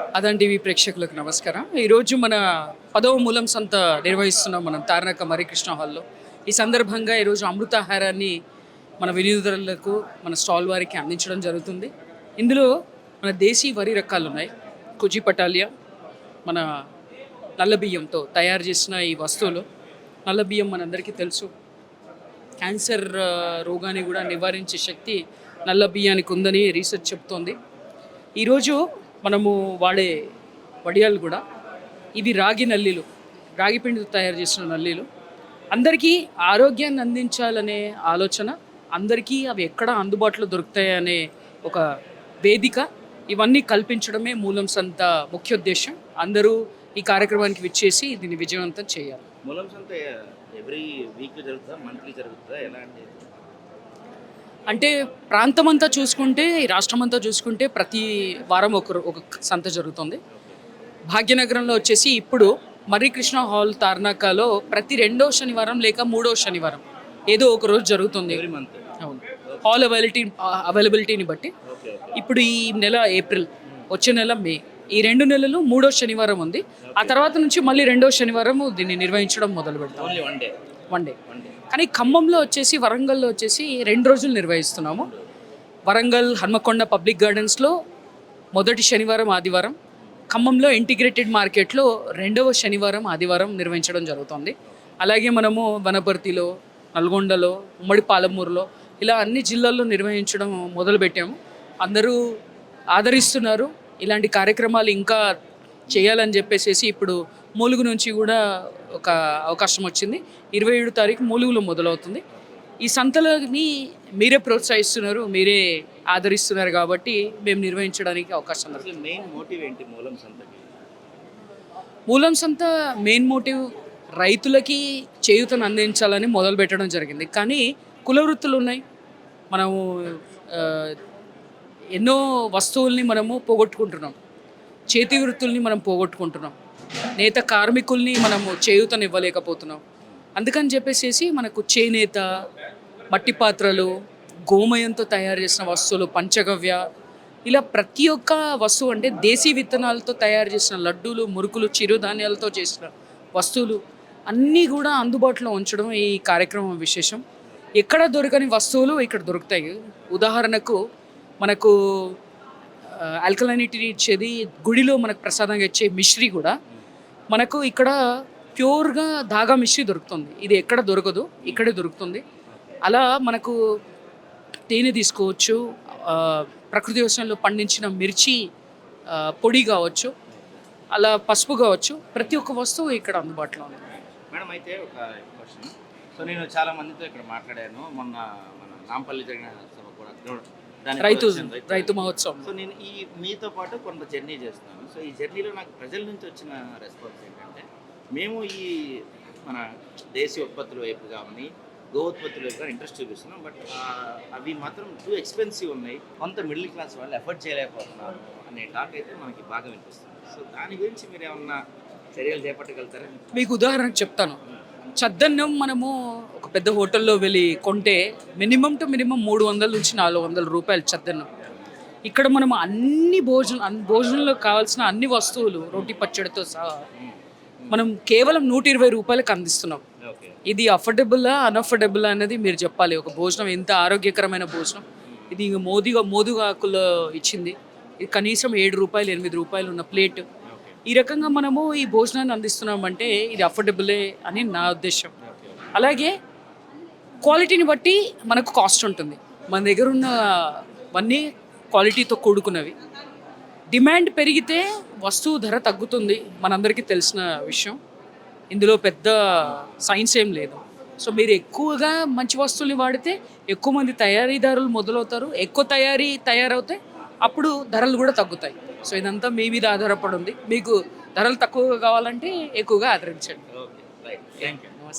అదన్ TV ప్రేక్షకులకు నమస్కారం. ఈరోజు మన పదవ మూలం సంత నిర్వహిస్తున్నాం మనం తారనక మరికృష్ణ హాల్లో. ఈ సందర్భంగా ఈరోజు అమృతాహారాన్ని మన వినియోగదారులకు మన స్టాల్ వారికి అందించడం జరుగుతుంది. ఇందులో మన దేశీ వరి రకాలు ఉన్నాయి కుజి పటాలియా మన నల్ల బియ్యంతో తయారు చేసిన ఈ వస్తువులు. నల్ల బియ్యం మనందరికీ తెలుసు. క్యాన్సర్ రోగాన్ని కూడా నివారించే శక్తి నల్ల బియ్యానికి ఉందని రీసెర్చ్ చెప్తోంది. ఈరోజు మనము వాడే వడియాలు కూడా ఇవి రాగి నల్లీలు రాగి పిండితో తయారు చేసిన నల్లీలు. అందరికీ ఆరోగ్యాన్ని అందించాలనే ఆలోచన అందరికీ అవి ఎక్కడ అందుబాటులో దొరుకుతాయనే ఒక వేదిక ఇవన్నీ కల్పించడమే మూలం సంత ముఖ్య ఉద్దేశం. అందరూ ఈ కార్యక్రమానికి విచ్చేసి దీన్ని విజయవంతం చేయాలి. మూలం సంత ఎవ్రీ వీక్ జరుగుతుందా? మంత్లీ జరుగుతుందా? ఎలా అంటే ప్రాంతం అంతా చూసుకుంటే రాష్ట్రం అంతా చూసుకుంటే ప్రతి వారం ఒక ఒక సంత జరుగుతుంది. భాగ్యనగరంలో వచ్చేసి ఇప్పుడు మర్రికృష్ణ హాల్ తార్నాకాలో ప్రతి రెండో శనివారం లేక మూడో శనివారం ఏదో ఒక రోజు జరుగుతుంది. ఎవ్రీ మంత్ అవును. హాల్ అవైలబిలిటీ అవైలబిలిటీని బట్టి. ఇప్పుడు ఈ నెల ఏప్రిల్ వచ్చే నెల మే. ఈ రెండు నెలలు మూడో శనివారం ఉంది. ఆ తర్వాత నుంచి మళ్ళీ రెండో శనివారం దీన్ని నిర్వహించడం మొదలు పెడతాం. Only one day one day one day కానీ ఖమ్మంలో వచ్చేసి వరంగల్లో వచ్చేసి రెండు రోజులు నిర్వహిస్తున్నాము. వరంగల్ హన్మకొండ పబ్లిక్ గార్డెన్స్లో మొదటి శనివారం ఆదివారం. ఖమ్మంలో ఇంటిగ్రేటెడ్ మార్కెట్లో రెండవ శనివారం ఆదివారం నిర్వహించడం జరుగుతుంది. అలాగే మనము వనపర్తిలో నల్గొండలో ఉమ్మడి పాలమూరులో ఇలా అన్ని జిల్లాల్లో నిర్వహించడం మొదలుపెట్టాము. అందరూ ఆదరిస్తున్నారు. ఇలాంటి కార్యక్రమాలు ఇంకా చేయాలని చెప్పేసి ఇప్పుడు మూలుగు నుంచి కూడా ఒక అవకాశం వచ్చింది. ఇరవై ఏడు తారీఖు మూలుగులో మొదలవుతుంది. ఈ సంతలని మీరే ప్రోత్సహిస్తున్నారు మీరే ఆదరిస్తున్నారు కాబట్టి మేము నిర్వహించడానికి అవకాశం మెయిన్ మోటివ్ ఏంటి మూలం సంతకి మూలం సంత మెయిన్ మోటివ్ రైతులకి చేయూతను అందించాలని మొదలు పెట్టడం జరిగింది. కానీ కుల వృత్తులు ఉన్నాయి. మనము ఎన్నో వస్తువుల్ని మనము పోగొట్టుకుంటున్నాం. చేతి వృత్తుల్ని మనం పోగొట్టుకుంటున్నాం. నేత కార్మికుల్ని మనము చేయూతనివ్వలేకపోతున్నాం. అందుకని చెప్పేసి మనకు చేనేత మట్టి పాత్రలు గోమయంతో తయారు చేసిన వస్తువులు పంచగవ్య ఇలా ప్రతి ఒక్క వస్తువు అంటే దేశీ విత్తనాలతో తయారు చేసిన లడ్డూలు మురుకులు చిరుధాన్యాలతో చేసిన వస్తువులు అన్నీ కూడా అందుబాటులో ఉంచడం ఈ కార్యక్రమం విశేషం. ఎక్కడ దొరకని వస్తువులు ఇక్కడ దొరుకుతాయి. ఉదాహరణకు మనకు ఆల్కలైనిటీ ఇచ్చేది గుడిలో మనకు ప్రసాదంగా ఇచ్చే మిశ్రీ కూడా మనకు ఇక్కడ ప్యూర్గా దాగా మిశ్రీ దొరుకుతుంది. ఇది ఎక్కడ దొరకదు ఇక్కడే దొరుకుతుంది. అలా మనకు తేనె తీసుకోవచ్చు ప్రకృతి వ్యవసాయంలో పండించిన మిర్చి పొడి కావచ్చు అలా పసుపు కావచ్చు ప్రతి ఒక్క వస్తువు ఇక్కడ అందుబాటులో ఉంది. మేడం అయితే ఒక క్వశ్చన్ సో నేను చాలా మందితో ఇక్కడ మాట్లాడాను. మొన్న మన నాంపల్లి జరిగిన సభ కూడా రైతు రైతు మహోత్సవం. సో నేను ఈ మీతో పాటు కొంత జర్నీ చేస్తున్నాను. సో ఈ జర్నీలో నాకు ప్రజల నుంచి వచ్చిన రెస్పాన్స్ ఏంటంటే మేము ఈ మన దేశీయ ఉత్పత్తుల వైపు కానీ గో ఉత్పత్తుల వైపు కానీ ఇంట్రెస్ట్ చూపిస్తున్నాం. బట్ అవి మాత్రం టూ ఎక్స్పెన్సివ్ ఉన్నాయి. కొంత మిడిల్ క్లాస్ వాళ్ళు ఎఫర్ట్ చేయలేకపోతున్నారు అనే టాక్ అయితే మనకి బాగా వినిపిస్తుంది. సో దాని గురించి మీరు ఏమన్నా చర్యలు చేపట్టగలుగుతారా? మీకు ఉదాహరణకు చెప్తాను. చద్దన్నం మనము ఒక పెద్ద హోటల్లో వెళ్ళి కొంటే మినిమం టు మినిమం మూడు వందల నుంచి నాలుగు వందల రూపాయలు చద్దన్నం. ఇక్కడ మనం అన్ని భోజనం అన్ని భోజనంలో కావాల్సిన అన్ని వస్తువులు రోటి పచ్చడితో సహా మనం కేవలం నూట ఇరవై రూపాయలకు అందిస్తున్నాం. ఓకే. ఇది అఫోర్డబుల్లా అన్అఫోర్డబుల్ అనేది మీరు చెప్పాలి. ఒక భోజనం ఎంత ఆరోగ్యకరమైన భోజనం. ఇది మోదిగా మోదుగా ఆకుల్లో ఇచ్చింది. ఇది కనీసం ఏడు రూపాయలు ఎనిమిది రూపాయలు ఉన్న ప్లేట్. ఈ రకంగా మనము ఈ భోజనాన్ని అందిస్తున్నామంటే ఇది అఫోర్డబులే అని నా ఉద్దేశం. అలాగే క్వాలిటీని బట్టి మనకు కాస్ట్ ఉంటుంది. మన దగ్గర ఉన్నవన్నీ క్వాలిటీతో కూడుకున్నవి. డిమాండ్ పెరిగితే వస్తువు ధర తగ్గుతుంది మనందరికీ తెలిసిన విషయం. ఇందులో పెద్ద సైన్స్ ఏం లేదు. సో మీరు ఎక్కువగా మంచి వస్తువుల్ని వాడితే ఎక్కువ మంది తయారీదారులు మొదలవుతారు. ఎక్కువ తయారీ తయారవుతే అప్పుడు ధరలు కూడా తగ్గుతాయి. సో ఇదంతా మీ మీద ఆధారపడి ఉంది. మీకు ధరలు తక్కువగా కావాలంటే ఎక్కువగా ఆదరించండి. ఓకే రైట్ థ్యాంక్ యూ నమస్తే.